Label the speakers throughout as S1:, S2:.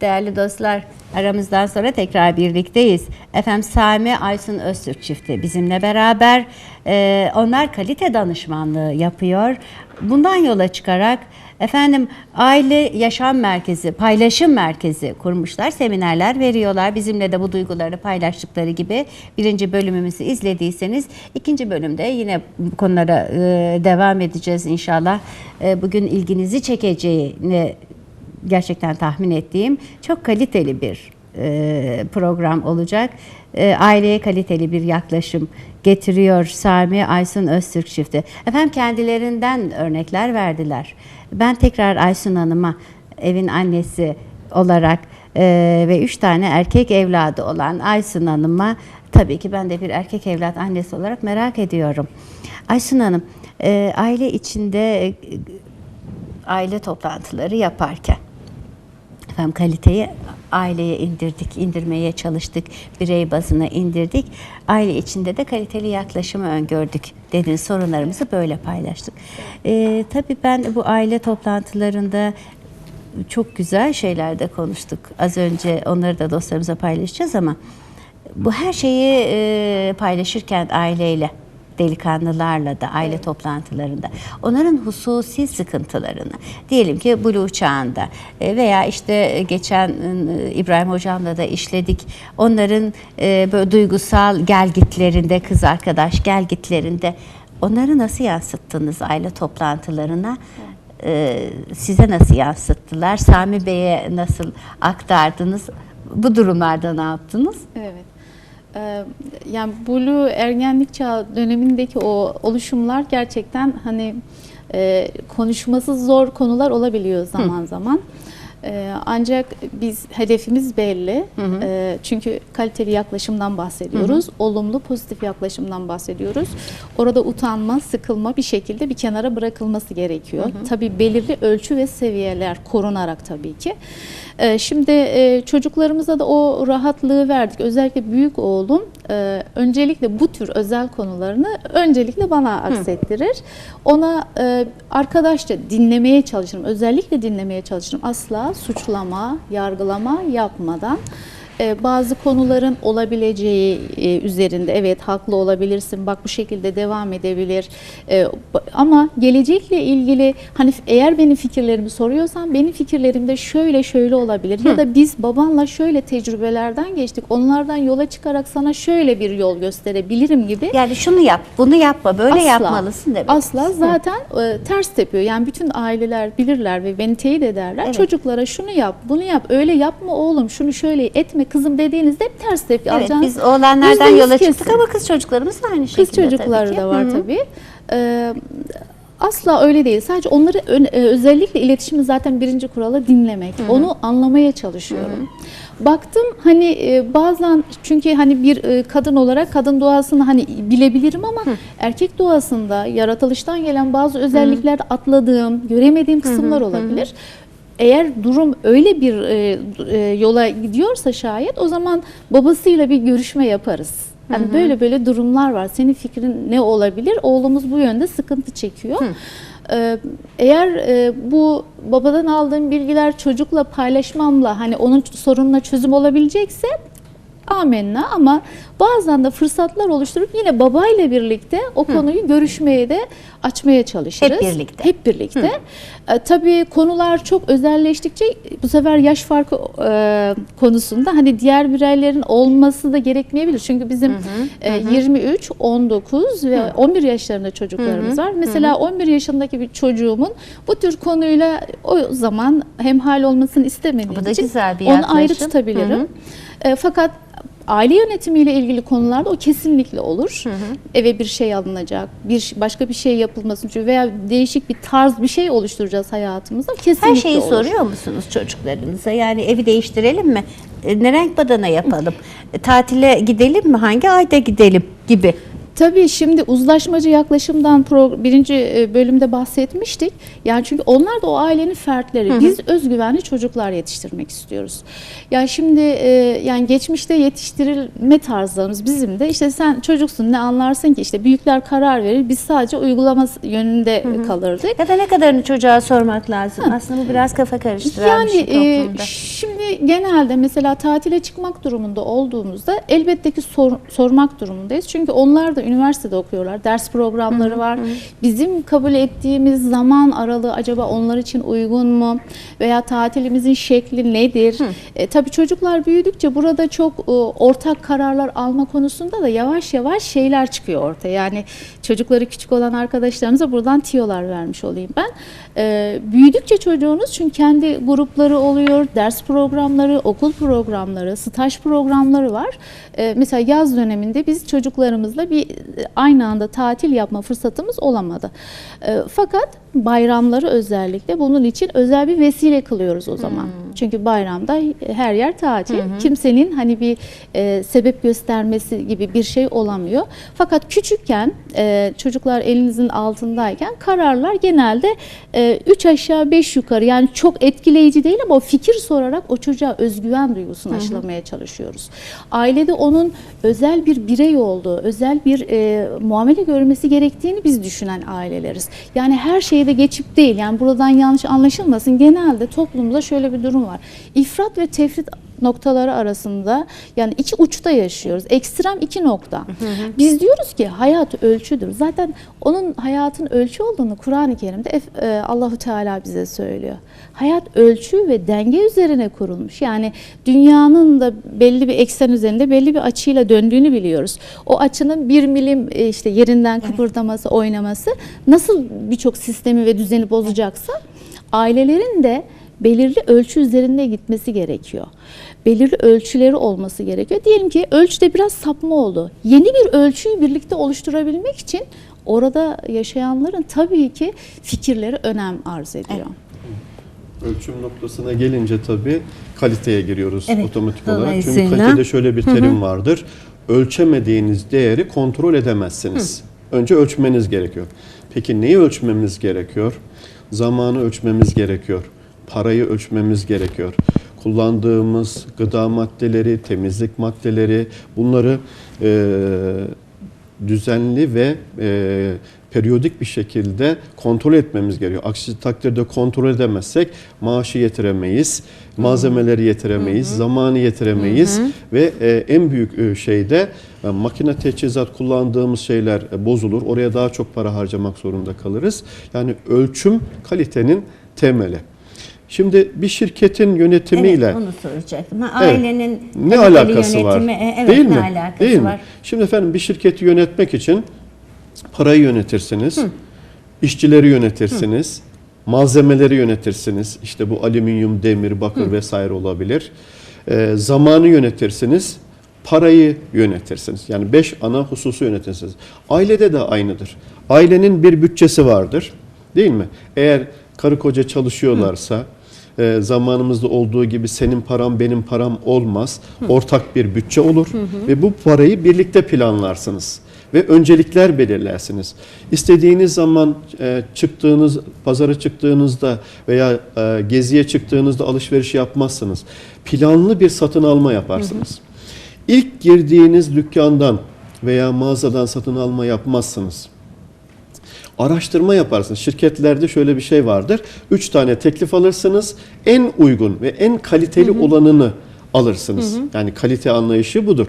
S1: Değerli dostlar, aramızdan sonra tekrar birlikteyiz. Efendim Sami Aysun Öztürk çifti bizimle beraber. Ee, onlar kalite danışmanlığı yapıyor. Bundan yola çıkarak efendim aile yaşam merkezi, paylaşım merkezi kurmuşlar. Seminerler veriyorlar. Bizimle de bu duygularını paylaştıkları gibi birinci bölümümüzü izlediyseniz ikinci bölümde yine bu konulara e, devam edeceğiz inşallah. E, bugün ilginizi çekeceğini gerçekten tahmin ettiğim çok kaliteli bir e, program olacak. E, aileye kaliteli bir yaklaşım getiriyor Sami Aysun Öztürk çifti. Efendim kendilerinden örnekler verdiler. Ben tekrar Aysun Hanım'a evin annesi olarak e, ve üç tane erkek evladı olan Aysun Hanım'a tabii ki ben de bir erkek evlat annesi olarak merak ediyorum. Aysun Hanım, e, aile içinde e, aile toplantıları yaparken efendim kaliteyi aileye indirdik, indirmeye çalıştık, birey bazına indirdik. Aile içinde de kaliteli yaklaşımı öngördük dedin. Sorunlarımızı böyle paylaştık. Ee, tabii ben bu aile toplantılarında çok güzel şeyler de konuştuk. Az önce onları da dostlarımıza paylaşacağız ama bu her şeyi e, paylaşırken aileyle delikanlılarla da aile toplantılarında onların hususi sıkıntılarını diyelim ki Blue çağında e, veya işte geçen e, İbrahim hocamla da işledik. Onların e, böyle duygusal gelgitlerinde kız arkadaş gelgitlerinde onları nasıl yansıttınız aile toplantılarına? E, size nasıl yansıttılar? Sami Bey'e nasıl aktardınız? Bu durumlarda ne yaptınız?
S2: Evet. Ee, Yani Blue ergenlik çağı dönemindeki o oluşumlar gerçekten hani e, konuşması zor konular olabiliyor zaman zaman. Ee, Ancak biz hedefimiz belli. Ee, Çünkü kaliteli yaklaşımdan bahsediyoruz. Olumlu, pozitif yaklaşımdan bahsediyoruz. Orada utanma, sıkılma bir şekilde bir kenara bırakılması gerekiyor. Tabii belirli ölçü ve seviyeler korunarak tabii ki. Ee, Şimdi e, çocuklarımıza da o rahatlığı verdik. Özellikle büyük oğlum e, öncelikle bu tür özel konularını öncelikle bana aksettirir. Ona e, arkadaşça dinlemeye çalışırım. Özellikle dinlemeye çalışırım. Asla suçlama, yargılama yapmadan bazı konuların olabileceği e, üzerinde evet haklı olabilirsin bak bu şekilde devam edebilir E, ba- ama gelecekle ilgili hani eğer benim fikirlerimi soruyorsan benim fikirlerim de şöyle şöyle olabilir ya da biz babanla şöyle tecrübelerden geçtik onlardan yola çıkarak sana şöyle bir yol gösterebilirim gibi
S1: Yani şunu yap, bunu yapma, böyle
S2: Asla.
S1: yapmalısın demek.
S2: Asla zaten e, ters tepiyor. Yani bütün aileler bilirler ve beni teyit ederler.
S1: Evet.
S2: Çocuklara şunu yap, bunu yap, öyle yapma oğlum, şunu şöyle etme kızım dediğinizde hep ters tepki
S1: Evet,
S2: alacağınız.
S1: biz oğlanlardan yola
S2: kesin.
S1: çıktık ama kız çocuklarımız da aynı şekilde
S2: Kız çocukları
S1: tabii ki.
S2: da var
S1: Hı hı.
S2: tabii. Ee, asla öyle değil. Sadece onları e, özellikle iletişimin zaten birinci kuralı dinlemek. Onu anlamaya çalışıyorum. Baktım hani e, bazen çünkü hani bir e, kadın olarak kadın doğasını hani bilebilirim ama erkek doğasında yaratılıştan gelen bazı özellikler atladığım, göremediğim kısımlar olabilir. Eğer durum öyle bir e, e, yola gidiyorsa şayet o zaman babasıyla bir görüşme yaparız. Yani böyle böyle durumlar var. Senin fikrin ne olabilir? Oğlumuz bu yönde sıkıntı çekiyor. Ee, Eğer e, bu babadan aldığım bilgiler çocukla paylaşmamla hani onun sorununa çözüm olabilecekse amenna ama bazen de fırsatlar oluşturup yine babayla birlikte o konuyu görüşmeye de açmaya çalışırız.
S1: Hep birlikte.
S2: Hep birlikte. E, tabii konular çok özelleştikçe bu sefer yaş farkı e, konusunda hani diğer bireylerin olması da gerekmeyebilir. Çünkü bizim e, 23, 19 ve 11 yaşlarında çocuklarımız var. Mesela 11 yaşındaki bir çocuğumun bu tür konuyla o zaman hemhal olmasını istemediğim için
S1: güzel bir
S2: onu ayrı tutabilirim. E, fakat aile yönetimiyle ilgili konularda o kesinlikle olur. Eve bir şey alınacak, bir başka bir şey yapılması için veya değişik bir tarz bir şey oluşturacağız hayatımızda. Kesinlikle
S1: Her şeyi
S2: olur.
S1: soruyor musunuz çocuklarınıza? Yani evi değiştirelim mi? E, Ne renk badana yapalım? E, Tatile gidelim mi? Hangi ayda gidelim gibi.
S2: Tabii şimdi uzlaşmacı yaklaşımdan birinci e, bölümde bahsetmiştik. Yani çünkü onlar da o ailenin fertleri. Biz özgüvenli çocuklar yetiştirmek istiyoruz. Ya şimdi e, yani geçmişte yetiştirilme tarzlarımız bizim de işte sen çocuksun ne anlarsın ki işte büyükler karar verir biz sadece uygulama yönünde kalırdık.
S1: Ya da ne kadarını çocuğa sormak lazım? Aslında bu biraz kafa karıştıran bir
S2: Yani
S1: şey
S2: e,
S1: toplumda.
S2: şimdi Yani genelde mesela tatile çıkmak durumunda olduğumuzda elbette ki sor- sormak durumundayız. Çünkü onlar da üniversitede okuyorlar. Ders programları var. Bizim kabul ettiğimiz zaman aralığı acaba onlar için uygun mu? Veya tatilimizin şekli nedir? E, tabii çocuklar büyüdükçe burada çok e, ortak kararlar alma konusunda da yavaş yavaş şeyler çıkıyor ortaya. Yani çocukları küçük olan arkadaşlarımıza buradan tiyolar vermiş olayım ben. E, büyüdükçe çocuğunuz çünkü kendi grupları oluyor, ders programları, okul programları, staj programları var. E, mesela yaz döneminde biz çocuklarımızla bir aynı anda tatil yapma fırsatımız olamadı. E, fakat bayramları özellikle bunun için özel bir vesile kılıyoruz o zaman. Çünkü bayramda her yer tatil. Kimsenin hani bir e, sebep göstermesi gibi bir şey olamıyor. Fakat küçükken e, çocuklar elinizin altındayken kararlar genelde 3 aşağı 5 yukarı yani çok etkileyici değil ama o fikir sorarak o çocuğa özgüven duygusunu aşılamaya çalışıyoruz. Ailede onun özel bir birey olduğu, özel bir e, muamele görmesi gerektiğini biz düşünen aileleriz. Yani her şeyde geçip değil yani buradan yanlış anlaşılmasın genelde toplumda şöyle bir durum var. İfrat ve tefrit noktaları arasında yani iki uçta yaşıyoruz. Ekstrem iki nokta. Biz diyoruz ki hayat ölçüdür. Zaten onun hayatın ölçü olduğunu Kur'an-ı Kerim'de e, Allahu Teala bize söylüyor. Hayat ölçü ve denge üzerine kurulmuş. Yani dünyanın da belli bir eksen üzerinde belli bir açıyla döndüğünü biliyoruz. O açının bir milim e, işte yerinden kıpırdaması, oynaması nasıl birçok sistemi ve düzeni bozacaksa ailelerin de belirli ölçü üzerinde gitmesi gerekiyor. Belirli ölçüleri olması gerekiyor. Diyelim ki ölçüde biraz sapma oldu. Yeni bir ölçüyü birlikte oluşturabilmek için orada yaşayanların tabii ki fikirleri önem arz ediyor.
S3: Ölçüm noktasına gelince tabii kaliteye giriyoruz
S1: Evet,
S3: otomatik olarak. Çünkü kalitede şöyle bir terim vardır. Ölçemediğiniz değeri kontrol edemezsiniz. Önce ölçmeniz gerekiyor. Peki neyi ölçmemiz gerekiyor? Zamanı ölçmemiz gerekiyor. Parayı ölçmemiz gerekiyor. Kullandığımız gıda maddeleri, temizlik maddeleri bunları eee düzenli ve e, periyodik bir şekilde kontrol etmemiz gerekiyor. Aksi takdirde kontrol edemezsek maaşı yetiremeyiz, malzemeleri yetiremeyiz, zamanı yetiremeyiz ve e, en büyük e, şey de e, makine teçhizat kullandığımız şeyler e, bozulur. Oraya daha çok para harcamak zorunda kalırız. Yani ölçüm kalitenin temeli. Şimdi bir şirketin yönetimiyle
S1: Evet, onu soracaktım. Ha, Ailenin
S3: ne
S1: kaliteli
S3: alakası var?
S1: yönetimi, e, Evet,
S3: Değil
S1: ne
S3: mi?
S1: alakası
S3: Değil mi?
S1: var?
S3: Şimdi efendim bir şirketi yönetmek için parayı yönetirsiniz, işçileri yönetirsiniz, malzemeleri yönetirsiniz. İşte bu alüminyum, demir, bakır vesaire olabilir. Ee, zamanı yönetirsiniz, parayı yönetirsiniz. Yani beş ana hususu yönetirsiniz. Ailede de aynıdır. Ailenin bir bütçesi vardır. Değil mi? Eğer karı koca çalışıyorlarsa e, zamanımızda olduğu gibi senin param benim param olmaz. Ortak bir bütçe olur ve bu parayı birlikte planlarsınız ve öncelikler belirlersiniz. İstediğiniz zaman e, çıktığınız pazara çıktığınızda veya e, geziye çıktığınızda alışveriş yapmazsınız. Planlı bir satın alma yaparsınız. İlk girdiğiniz dükkandan veya mağazadan satın alma yapmazsınız. Araştırma yaparsınız. Şirketlerde şöyle bir şey vardır. Üç tane teklif alırsınız. En uygun ve en kaliteli olanını alırsınız. Yani kalite anlayışı budur.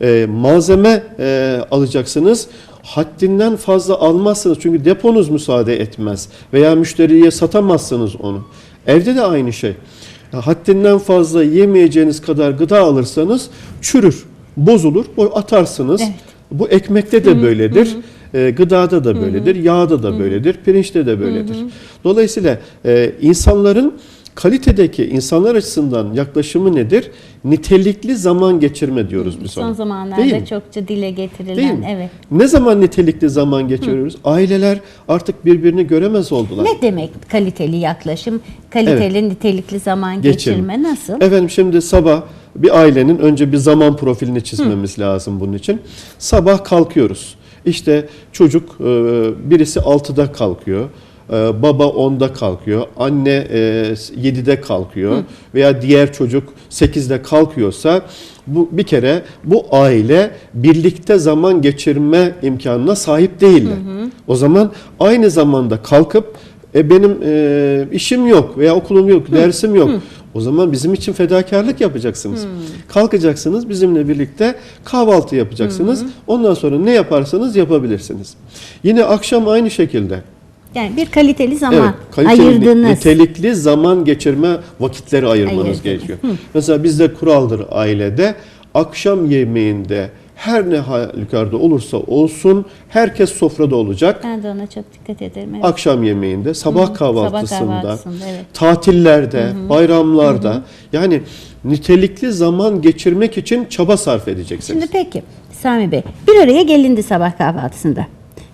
S3: Ee, malzeme e, alacaksınız. Haddinden fazla almazsınız. Çünkü deponuz müsaade etmez. Veya müşteriye satamazsınız onu. Evde de aynı şey. Haddinden fazla yemeyeceğiniz kadar gıda alırsanız çürür, bozulur, atarsınız.
S1: Evet.
S3: Bu ekmekte de böyledir. E, gıdada da böyledir, yağda da böyledir, pirinçte de böyledir. Dolayısıyla e, insanların kalitedeki insanlar açısından yaklaşımı nedir? Nitelikli zaman geçirme diyoruz biz ona.
S1: Son zamanlarda
S3: Değil mi?
S1: çokça dile getirilen,
S3: Değil mi?
S1: evet.
S3: Ne zaman nitelikli zaman geçiriyoruz? Aileler artık birbirini göremez oldular.
S1: Ne demek kaliteli yaklaşım? Kaliteli, nitelikli zaman
S3: Geçirme.
S1: geçirme nasıl?
S3: Efendim şimdi sabah bir ailenin önce bir zaman profilini çizmemiz lazım bunun için. Sabah kalkıyoruz. İşte çocuk e, birisi 6'da kalkıyor. e, Baba 10'da kalkıyor, anne e, 7'de kalkıyor veya diğer çocuk 8'de kalkıyorsa bu bir kere bu aile birlikte zaman geçirme imkanına sahip değiller. O zaman aynı zamanda kalkıp e benim e, işim yok veya okulum yok, dersim yok. O zaman bizim için fedakarlık yapacaksınız. Kalkacaksınız bizimle birlikte kahvaltı yapacaksınız. Ondan sonra ne yaparsanız yapabilirsiniz. Yine akşam aynı şekilde.
S1: Yani bir kaliteli zaman
S3: Evet, kaliteli,
S1: ayırdınız.
S3: nitelikli zaman geçirme vakitleri ayırmanız
S1: Ayırdınız.
S3: gerekiyor. Mesela bizde kuraldır ailede akşam yemeğinde her ne halükarda olursa olsun herkes sofrada olacak.
S1: Ben de ona çok dikkat ederim. Evet.
S3: Akşam yemeğinde, sabah
S1: Sabah
S3: kahvaltısında,
S1: kahvaltısında, evet.
S3: tatillerde, bayramlarda yani nitelikli zaman geçirmek için çaba sarf edeceksiniz.
S1: Şimdi peki Sami Bey bir araya gelindi sabah kahvaltısında.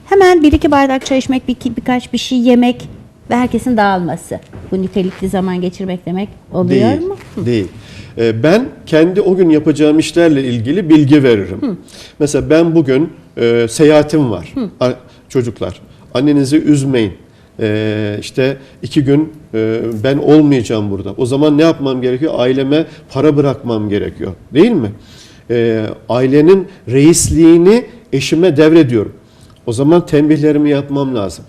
S1: Hemen bir iki bardak çay içmek, bir, birkaç bir şey yemek ve herkesin dağılması. Bu nitelikli zaman geçirmek demek oluyor
S3: değil,
S1: mu?
S3: Değil. Ee, Ben kendi o gün yapacağım işlerle ilgili bilgi veririm. Mesela ben bugün e, seyahatim var. A- Çocuklar, annenizi üzmeyin. Ee, işte iki gün e, ben olmayacağım burada. O zaman ne yapmam gerekiyor? Aileme para bırakmam gerekiyor. Değil mi? Ee, ailenin reisliğini eşime devrediyorum. O zaman tembihlerimi yapmam lazım.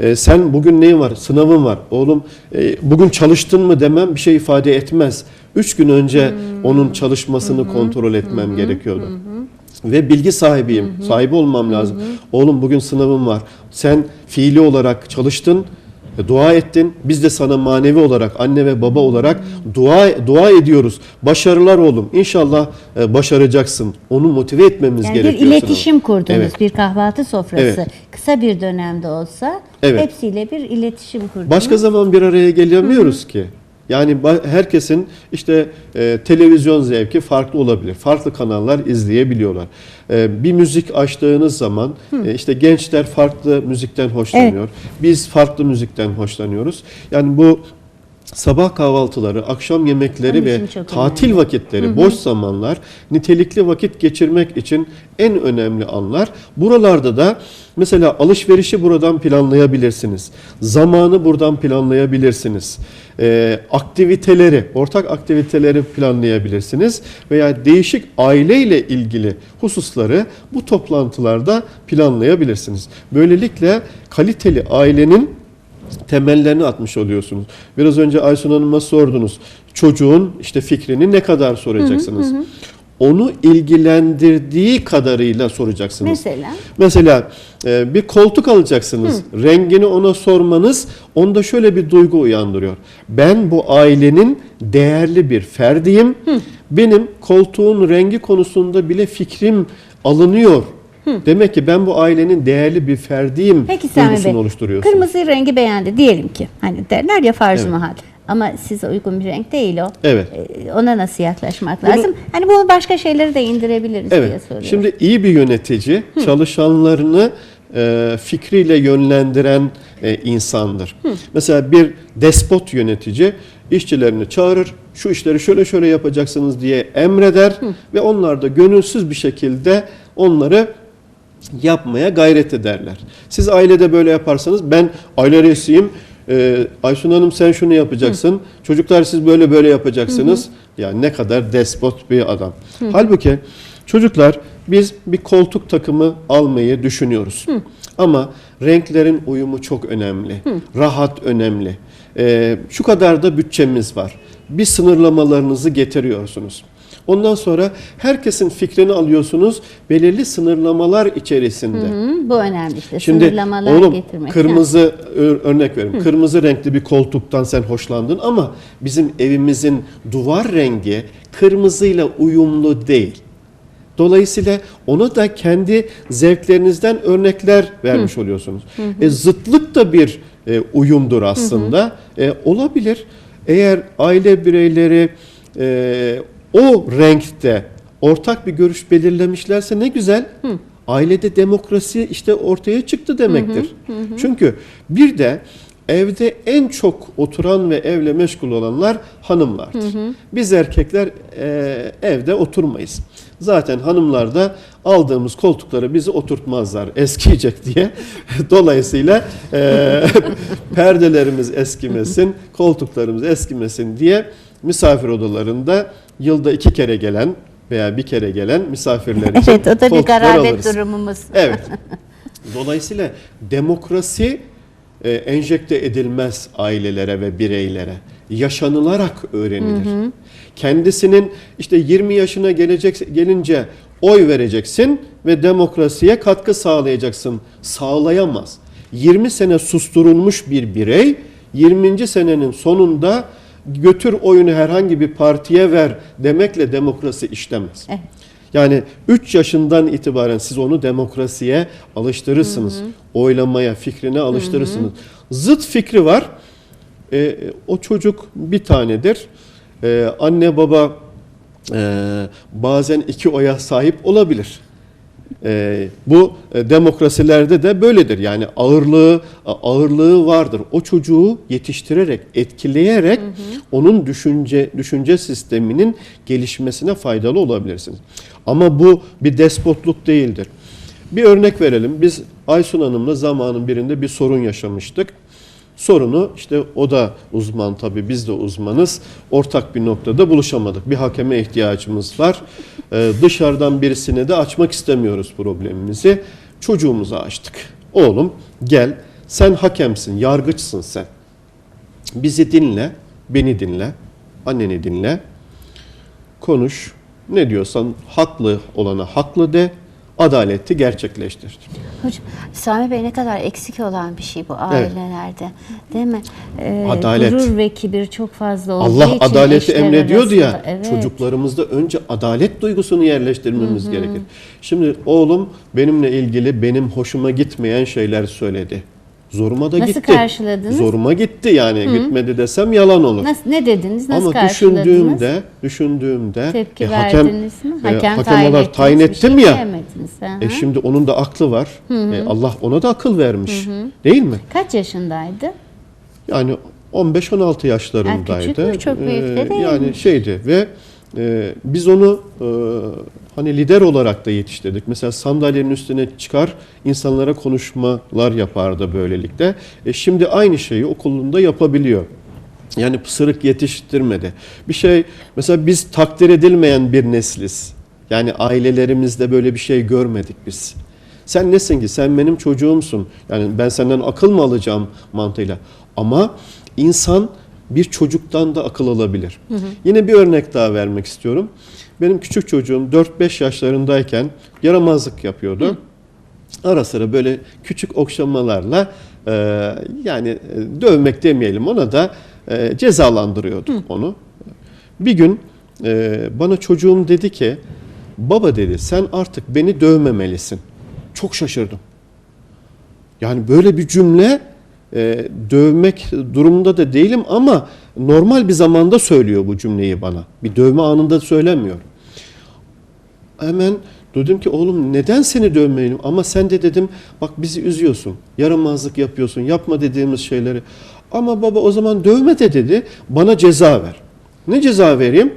S3: Ee, sen bugün neyin var? Sınavın var. Oğlum e, bugün çalıştın mı demem bir şey ifade etmez. Üç gün önce onun çalışmasını kontrol etmem gerekiyordu. Ve bilgi sahibiyim. Sahibi olmam lazım. Oğlum bugün sınavın var. Sen fiili olarak çalıştın. e, Dua ettin. Biz de sana manevi olarak, anne ve baba olarak dua dua ediyoruz. Başarılar oğlum. İnşallah e, başaracaksın. Onu motive etmemiz
S1: Yani bir
S3: gerekiyor.
S1: iletişim kurdunuz,
S3: Evet.
S1: bir kahvaltı sofrası.
S3: Evet.
S1: Kısa bir dönemde olsa
S3: Evet.
S1: hepsiyle bir iletişim kurdunuz.
S3: Başka zaman bir araya gelemiyoruz ki. Yani herkesin işte e, televizyon zevki farklı olabilir. Farklı kanallar izleyebiliyorlar. E, bir müzik açtığınız zaman e, işte gençler farklı müzikten hoşlanıyor. Biz farklı müzikten hoşlanıyoruz. Yani bu sabah kahvaltıları, akşam yemekleri ve tatil vakitleri, boş zamanlar, nitelikli vakit geçirmek için en önemli anlar. Buralarda da mesela alışverişi buradan planlayabilirsiniz. Zamanı buradan planlayabilirsiniz. Ee, aktiviteleri, ortak aktiviteleri planlayabilirsiniz veya değişik aileyle ilgili hususları bu toplantılarda planlayabilirsiniz. Böylelikle kaliteli ailenin temellerini atmış oluyorsunuz. Biraz önce Aysun Hanım'a sordunuz. Çocuğun işte fikrini ne kadar soracaksınız? Onu ilgilendirdiği kadarıyla soracaksınız.
S1: Mesela?
S3: Mesela e, bir koltuk alacaksınız. Rengini ona sormanız onda şöyle bir duygu uyandırıyor. Ben bu ailenin değerli bir ferdiyim. Benim koltuğun rengi konusunda bile fikrim alınıyor. Demek ki ben bu ailenin değerli bir ferdiyim
S1: Peki
S3: duygusunu
S1: Bey,
S3: oluşturuyorsunuz.
S1: kırmızı rengi beğendi diyelim ki. Hani derler ya farz
S3: Evet.
S1: mahal. Ama size uygun bir renk değil o.
S3: Evet.
S1: Ee, Ona nasıl yaklaşmak
S3: Bunu-
S1: lazım? Hani bunu başka şeyleri de indirebiliriz diye
S3: Evet.
S1: soruyorum.
S3: Şimdi iyi bir yönetici çalışanlarını e, fikriyle yönlendiren e, insandır. Mesela bir despot yönetici işçilerini çağırır, şu işleri şöyle şöyle yapacaksınız diye emreder ve onlar da gönülsüz bir şekilde onları yapmaya gayret ederler. Siz ailede böyle yaparsanız ben aile reisiyim. Ee, Aysun Hanım sen şunu yapacaksın. Çocuklar siz böyle böyle yapacaksınız. Ya ne kadar despot bir adam. Halbuki çocuklar biz bir koltuk takımı almayı düşünüyoruz. Ama renklerin uyumu çok önemli. Rahat önemli. Ee, şu kadar da bütçemiz var. Bir sınırlamalarınızı getiriyorsunuz. Ondan sonra herkesin fikrini alıyorsunuz belirli sınırlamalar içerisinde.
S1: Hı, bu önemli işte.
S3: Şimdi
S1: Sınırlamalar
S3: oğlum
S1: getirmek.
S3: kırmızı örnek vereyim. Kırmızı renkli bir koltuktan sen hoşlandın ama bizim evimizin duvar rengi kırmızıyla uyumlu değil. Dolayısıyla ona da kendi zevklerinizden örnekler vermiş oluyorsunuz. E, zıtlık da bir e, uyumdur aslında. E, olabilir. Eğer aile bireyleri e, o renkte ortak bir görüş belirlemişlerse ne güzel. Ailede demokrasi işte ortaya çıktı demektir. Çünkü bir de evde en çok oturan ve evle meşgul olanlar hanımlardır. Biz erkekler e, evde oturmayız. Zaten hanımlar da aldığımız koltuklara bizi oturtmazlar eskiyecek diye. Dolayısıyla e, perdelerimiz eskimesin, koltuklarımız eskimesin diye misafir odalarında yılda iki kere gelen veya bir kere gelen misafirler için
S1: Evet o da bir garabet
S3: alırız.
S1: durumumuz.
S3: Evet. Dolayısıyla demokrasi e, enjekte edilmez ailelere ve bireylere. yaşanılarak öğrenilir. Kendisinin işte 20 yaşına gelecek gelince oy vereceksin ve demokrasiye katkı sağlayacaksın. Sağlayamaz. 20 sene susturulmuş bir birey 20. senenin sonunda götür oyunu herhangi bir partiye ver demekle demokrasi işlemez.
S1: Evet.
S3: Yani 3 yaşından itibaren siz onu demokrasiye alıştırırsınız. Oylamaya, fikrine alıştırırsınız. Zıt fikri var. E, o çocuk bir tanedir. E, anne baba e, bazen iki oya sahip olabilir. E, bu e, demokrasilerde de böyledir. Yani ağırlığı ağırlığı vardır. O çocuğu yetiştirerek, etkileyerek onun düşünce düşünce sisteminin gelişmesine faydalı olabilirsiniz. Ama bu bir despotluk değildir. Bir örnek verelim. Biz Aysun Hanım'la zamanın birinde bir sorun yaşamıştık. Sorunu işte o da uzman tabii biz de uzmanız. Ortak bir noktada buluşamadık. Bir hakeme ihtiyacımız var. Ee, dışarıdan birisine de açmak istemiyoruz problemimizi. Çocuğumuza açtık. Oğlum gel sen hakemsin, yargıçsın sen. Bizi dinle, beni dinle, anneni dinle. Konuş. Ne diyorsan haklı olana haklı de, adaleti gerçekleştir.
S4: Hocam Sami Bey ne kadar eksik olan bir şey bu ailelerde. Değil mi?
S1: Ee,
S3: Adalet.
S1: Gurur ve kibir çok fazla olduğu
S3: Allah
S1: için
S3: adaleti emrediyordu ya.
S1: arasında- Evet.
S3: Çocuklarımızda önce adalet duygusunu yerleştirmemiz gerekir. Şimdi oğlum benimle ilgili benim hoşuma gitmeyen şeyler söyledi. Zoruma da
S1: Nasıl
S3: gitti.
S1: karşıladınız?
S3: Zoruma gitti yani. Gitmedi desem yalan olur.
S1: Nasıl, ne dediniz? Nasıl
S3: Ama
S1: karşıladınız?
S3: düşündüğümde, düşündüğümde
S1: Tepki
S3: e,
S1: verdiniz mi?
S3: e,
S1: Hakem,
S3: hakem
S1: tayin
S3: olarak ettim
S1: şey
S3: ya.
S1: Hı
S3: E
S1: hı.
S3: şimdi onun da aklı var. E, Allah ona da akıl vermiş. Değil mi?
S1: Kaç yaşındaydı?
S3: Yani 15-16 yaşlarındaydı.
S1: Ha, küçük mü? Çok büyük de değil
S3: Yani
S1: mi?
S3: şeydi ve e, biz onu e, hani lider olarak da yetiştirdik. Mesela sandalyenin üstüne çıkar insanlara konuşmalar yapardı böylelikle. E, şimdi aynı şeyi okulunda yapabiliyor. Yani pısırık yetiştirmedi. Bir şey mesela biz takdir edilmeyen bir nesliz. Yani ailelerimizde böyle bir şey görmedik biz. Sen nesin ki? Sen benim çocuğumsun. Yani ben senden akıl mı alacağım mantığıyla. Ama insan bir çocuktan da akıl alabilir. Yine bir örnek daha vermek istiyorum. Benim küçük çocuğum 4-5 yaşlarındayken yaramazlık yapıyordu. Ara sıra böyle küçük okşamalarla e, yani e, dövmek demeyelim ona da e, cezalandırıyorduk onu. Bir gün e, bana çocuğum dedi ki baba dedi sen artık beni dövmemelisin. Çok şaşırdım. Yani böyle bir cümle e, dövmek durumunda da değilim ama normal bir zamanda söylüyor bu cümleyi bana. Bir dövme anında söylemiyor. Hemen dedim ki oğlum neden seni dövmeyeyim ama sen de dedim bak bizi üzüyorsun. Yaramazlık yapıyorsun. Yapma dediğimiz şeyleri. Ama baba o zaman dövme de dedi. Bana ceza ver. Ne ceza vereyim?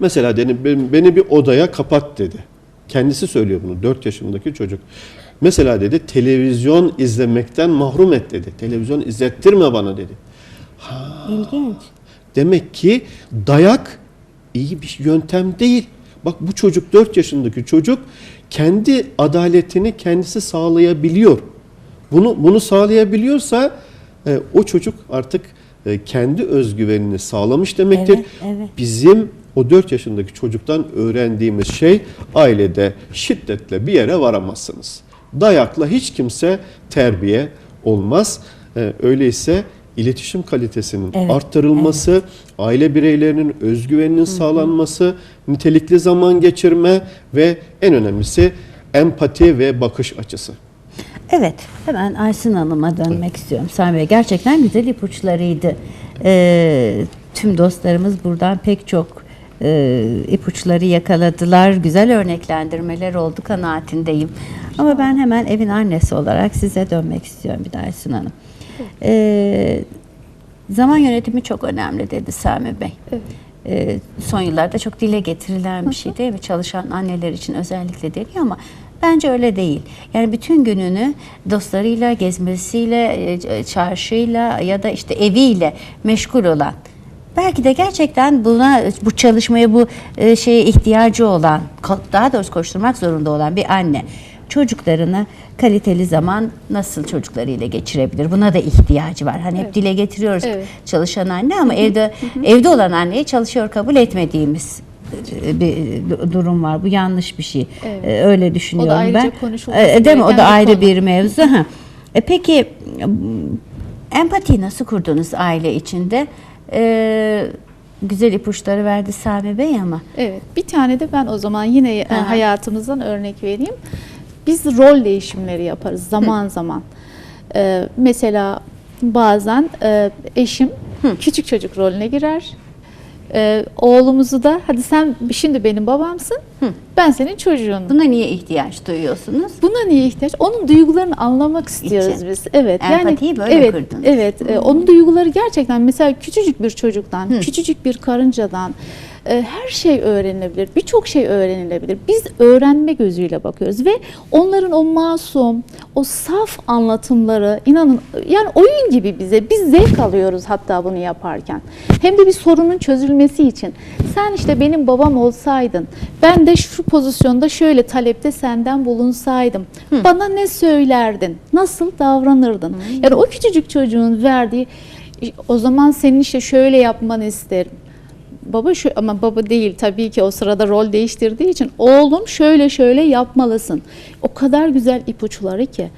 S3: Mesela beni, beni bir odaya kapat dedi. Kendisi söylüyor bunu 4 yaşındaki çocuk. Mesela dedi televizyon izlemekten mahrum et dedi. Televizyon izlettirme bana dedi.
S1: İlginç.
S3: Demek ki dayak iyi bir yöntem değil. Bak bu çocuk 4 yaşındaki çocuk kendi adaletini kendisi sağlayabiliyor. Bunu bunu sağlayabiliyorsa e, o çocuk artık e, kendi özgüvenini sağlamış demektir.
S1: Evet, evet.
S3: Bizim o 4 yaşındaki çocuktan öğrendiğimiz şey ailede şiddetle bir yere varamazsınız. Dayakla hiç kimse terbiye olmaz. E, öyleyse iletişim kalitesinin
S1: Evet,
S3: arttırılması, aile bireylerinin özgüveninin sağlanması, nitelikli zaman geçirme ve en önemlisi empati ve bakış açısı.
S1: Evet, hemen Aysun Hanım'a dönmek istiyorum. Sami Bey gerçekten güzel ipuçlarıydı. Ee, tüm dostlarımız buradan pek çok e, ipuçları yakaladılar. Güzel örneklendirmeler oldu kanaatindeyim. Ama ben hemen evin annesi olarak size dönmek istiyorum bir de Aysun Hanım. Ee, zaman yönetimi çok önemli dedi Sami Bey. Ee, son yıllarda çok dile getirilen bir şey değil mi? Çalışan anneler için özellikle deniyor ama bence öyle değil. Yani bütün gününü dostlarıyla, gezmesiyle, e, çarşıyla ya da işte eviyle meşgul olan belki de gerçekten buna bu çalışmaya bu e, şeye ihtiyacı olan, daha doğrusu koşturmak zorunda olan bir anne çocuklarını kaliteli zaman nasıl çocuklarıyla geçirebilir? Buna da ihtiyacı var. Hani hep
S2: Evet.
S1: dile getiriyoruz
S2: Evet.
S1: çalışan anne ama evde evde olan anneyi çalışıyor kabul etmediğimiz e, bir du- durum var. Bu yanlış bir şey.
S2: Evet.
S1: E, Öyle düşünüyorum
S2: ayrıca
S1: ben.
S2: konuşulması
S1: E, Değil mi? O da ayrı
S2: konu.
S1: bir mevzu. Ha. E, Peki empatiyi nasıl kurdunuz aile içinde? E, güzel ipuçları verdi Sami Bey ama.
S2: Evet. Bir tane de ben o zaman yine e,
S1: Aha.
S2: hayatımızdan örnek vereyim. Biz rol değişimleri yaparız zaman zaman. Ee, mesela bazen e, eşim küçük çocuk rolüne girer. Ee, oğlumuzu da hadi sen şimdi benim babamsın. Ben senin çocuğunum.
S1: Buna niye ihtiyaç duyuyorsunuz?
S2: Buna niye ihtiyaç? Onun duygularını anlamak istiyoruz
S1: İçin.
S2: biz. Evet.
S1: Empatiyi böyle
S2: evet,
S1: kurdunuz.
S2: Evet. e, onun duyguları gerçekten mesela küçücük bir çocuktan, küçücük bir karıncadan her şey öğrenilebilir. Birçok şey öğrenilebilir. Biz öğrenme gözüyle bakıyoruz ve onların o masum, o saf anlatımları inanın yani oyun gibi bize. Biz zevk alıyoruz hatta bunu yaparken. Hem de bir sorunun çözülmesi için. Sen işte benim babam olsaydın, ben de şu pozisyonda şöyle talepte senden bulunsaydım. Bana ne söylerdin? Nasıl davranırdın? Yani o küçücük çocuğun verdiği o zaman senin işte şöyle yapmanı isterim. Baba şu ama baba değil tabii ki o sırada rol değiştirdiği için oğlum şöyle şöyle yapmalısın. O kadar güzel ipuçları ki.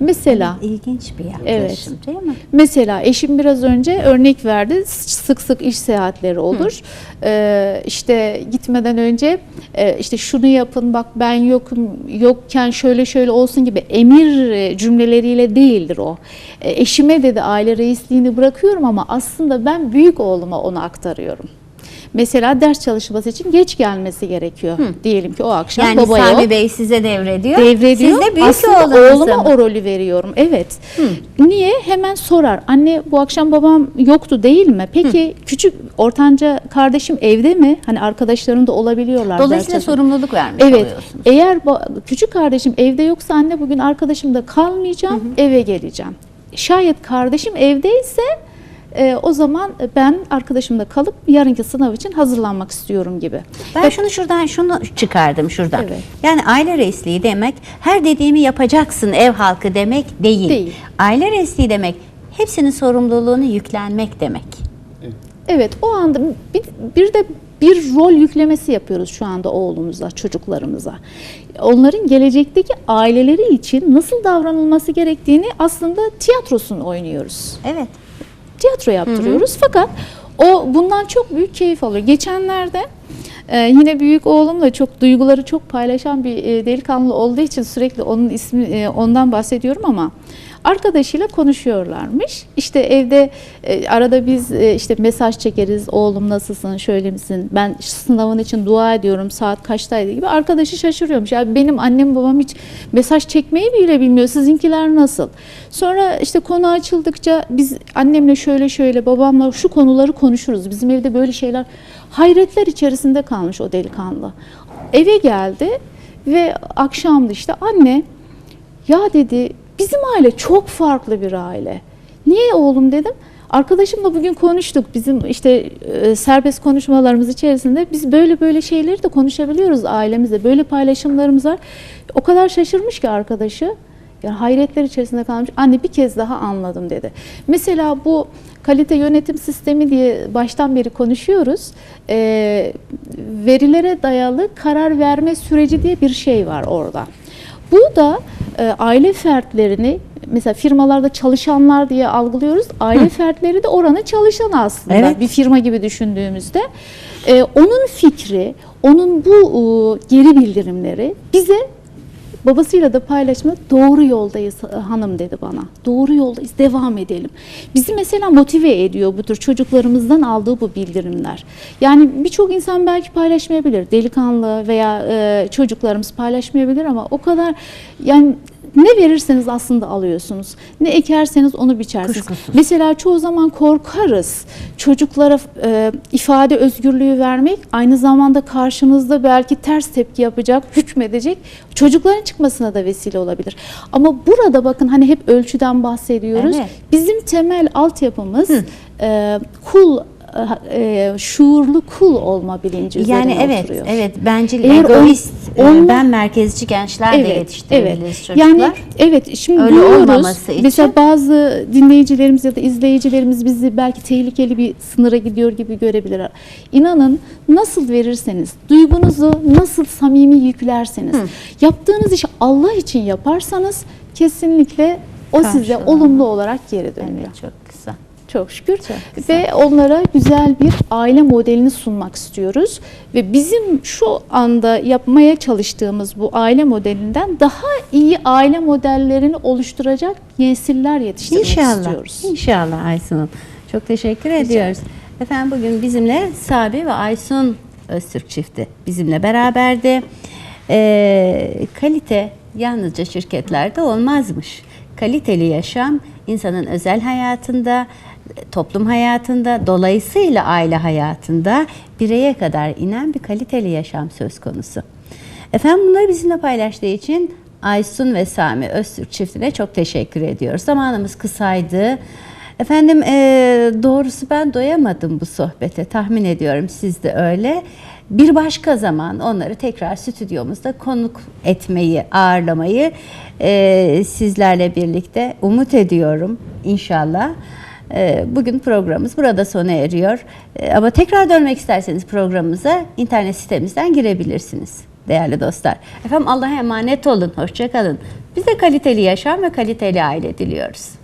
S2: Mesela
S1: İlginç bir yaklaşım değil mi?
S2: Mesela eşim biraz önce örnek verdi. Sık sık iş seyahatleri olur. Ee, işte gitmeden önce e, işte şunu yapın bak ben yokum yokken şöyle şöyle olsun gibi emir e, cümleleriyle değildir o. E, eşime dedi aile reisliğini bırakıyorum ama aslında ben büyük oğluma onu aktarıyorum. Mesela ders çalışması için geç gelmesi gerekiyor. Diyelim ki o akşam
S1: Yani
S2: babaya o-
S1: Sami Bey size devrediyor.
S2: devrediyor.
S1: Siz de büyük
S2: Aslında oğluma
S1: mı?
S2: o rolü veriyorum. Evet. Niye? Hemen sorar. Anne bu akşam babam yoktu değil mi? Peki küçük ortanca kardeşim evde mi? Hani arkadaşlarında olabiliyorlar.
S1: Dolayısıyla sorumluluk vermiş
S2: Evet.
S1: oluyorsunuz.
S2: Eğer küçük kardeşim evde yoksa anne bugün arkadaşımda kalmayacağım, eve geleceğim. Şayet kardeşim evdeyse e, o zaman ben arkadaşımda kalıp yarınki sınav için hazırlanmak istiyorum gibi.
S1: Ben şunu şuradan şunu çıkardım şuradan.
S2: Evet.
S1: Yani aile reisliği demek her dediğimi yapacaksın ev halkı demek değil.
S2: Değil.
S1: Aile reisliği demek hepsinin sorumluluğunu yüklenmek demek.
S2: Evet o anda bir, bir de bir rol yüklemesi yapıyoruz şu anda oğlumuza, çocuklarımıza. Onların gelecekteki aileleri için nasıl davranılması gerektiğini aslında tiyatrosunu oynuyoruz.
S1: Evet.
S2: Tiyatro yaptırıyoruz fakat o bundan çok büyük keyif alıyor. Geçenlerde e, yine büyük oğlumla çok duyguları çok paylaşan bir e, delikanlı olduğu için sürekli onun ismi e, ondan bahsediyorum ama arkadaşıyla konuşuyorlarmış. İşte evde e, arada biz e, işte mesaj çekeriz. Oğlum nasılsın? Şöyle misin? Ben sınavın için dua ediyorum. Saat kaçtaydı gibi. Arkadaşı şaşırıyormuş. Ya benim annem babam hiç mesaj çekmeyi bile bilmiyor. Sizinkiler nasıl? Sonra işte konu açıldıkça biz annemle şöyle şöyle babamla şu konuları konuşuruz. Bizim evde böyle şeyler hayretler içerisinde kalmış o delikanlı. Eve geldi ve akşamdı işte anne ya dedi bizim aile çok farklı bir aile. Niye oğlum dedim. Arkadaşımla bugün konuştuk. Bizim işte e, serbest konuşmalarımız içerisinde biz böyle böyle şeyleri de konuşabiliyoruz ailemizde. Böyle paylaşımlarımız var. O kadar şaşırmış ki arkadaşı. Yani hayretler içerisinde kalmış. Anne bir kez daha anladım dedi. Mesela bu kalite yönetim sistemi diye baştan beri konuşuyoruz. Ee, verilere dayalı karar verme süreci diye bir şey var orada. Bu da e, aile fertlerini mesela firmalarda çalışanlar diye algılıyoruz. Aile fertleri de oranın çalışanı aslında.
S1: Evet.
S2: Bir firma gibi düşündüğümüzde. E, onun fikri, onun bu e, geri bildirimleri bize babasıyla da paylaşma doğru yoldayız e, hanım dedi bana. Doğru yoldayız devam edelim. Bizi mesela motive ediyor bu tür çocuklarımızdan aldığı bu bildirimler. Yani birçok insan belki paylaşmayabilir. Delikanlı veya e, çocuklarımız paylaşmayabilir ama o kadar yani ne verirseniz aslında alıyorsunuz. Ne ekerseniz onu biçersiniz.
S1: Kuşkusuz.
S2: Mesela çoğu zaman korkarız. Çocuklara e, ifade özgürlüğü vermek aynı zamanda karşımızda belki ters tepki yapacak, hükmedecek çocukların çıkmasına da vesile olabilir. Ama burada bakın hani hep ölçüden bahsediyoruz.
S1: Evet.
S2: Bizim temel altyapımız e, kul e, şuurlu kul olma bilinci
S4: Yani
S2: üzerine
S4: evet,
S2: oturuyor.
S4: evet. Bencil,
S2: Eğer on-
S4: egoist, e,
S2: onlar-
S4: ben merkezci gençler de yetiştirebiliriz çocuklar.
S2: Yani evet şimdi
S4: Öyle
S2: duyuyoruz.
S4: için-
S2: Mesela bazı dinleyicilerimiz ya da izleyicilerimiz bizi belki tehlikeli bir sınıra gidiyor gibi görebilir. İnanın nasıl verirseniz, duygunuzu nasıl samimi yüklerseniz, yaptığınız işi Allah için yaparsanız kesinlikle o size
S4: Karşılığı.
S2: olumlu olarak geri dönüyor.
S4: Evet, çok
S2: Çok şükür. Ve onlara güzel bir aile modelini sunmak istiyoruz. Ve bizim şu anda yapmaya çalıştığımız bu aile modelinden daha iyi aile modellerini oluşturacak nesiller yetiştirmek
S1: İnşallah.
S2: istiyoruz.
S1: İnşallah Aysun Hanım. Çok teşekkür ediyoruz. Efendim bugün bizimle Sabi ve Aysun Öztürk çifti bizimle beraberdi. Ee, kalite yalnızca şirketlerde olmazmış. Kaliteli yaşam insanın özel hayatında, toplum hayatında, dolayısıyla aile hayatında bireye kadar inen bir kaliteli yaşam söz konusu. Efendim bunları bizimle paylaştığı için Aysun ve Sami Öztürk çiftine çok teşekkür ediyoruz. Zamanımız kısaydı. Efendim eee, doğrusu ben doyamadım bu sohbete. Tahmin ediyorum siz de öyle. Bir başka zaman onları tekrar stüdyomuzda konuk etmeyi, ağırlamayı eee, sizlerle birlikte umut ediyorum inşallah. Eee, Bugün programımız burada sona eriyor. Eee, Ama tekrar dönmek isterseniz programımıza internet sitemizden girebilirsiniz değerli dostlar. Efendim Allah'a emanet olun, hoşça kalın. Bize kaliteli yaşam ve kaliteli aile diliyoruz.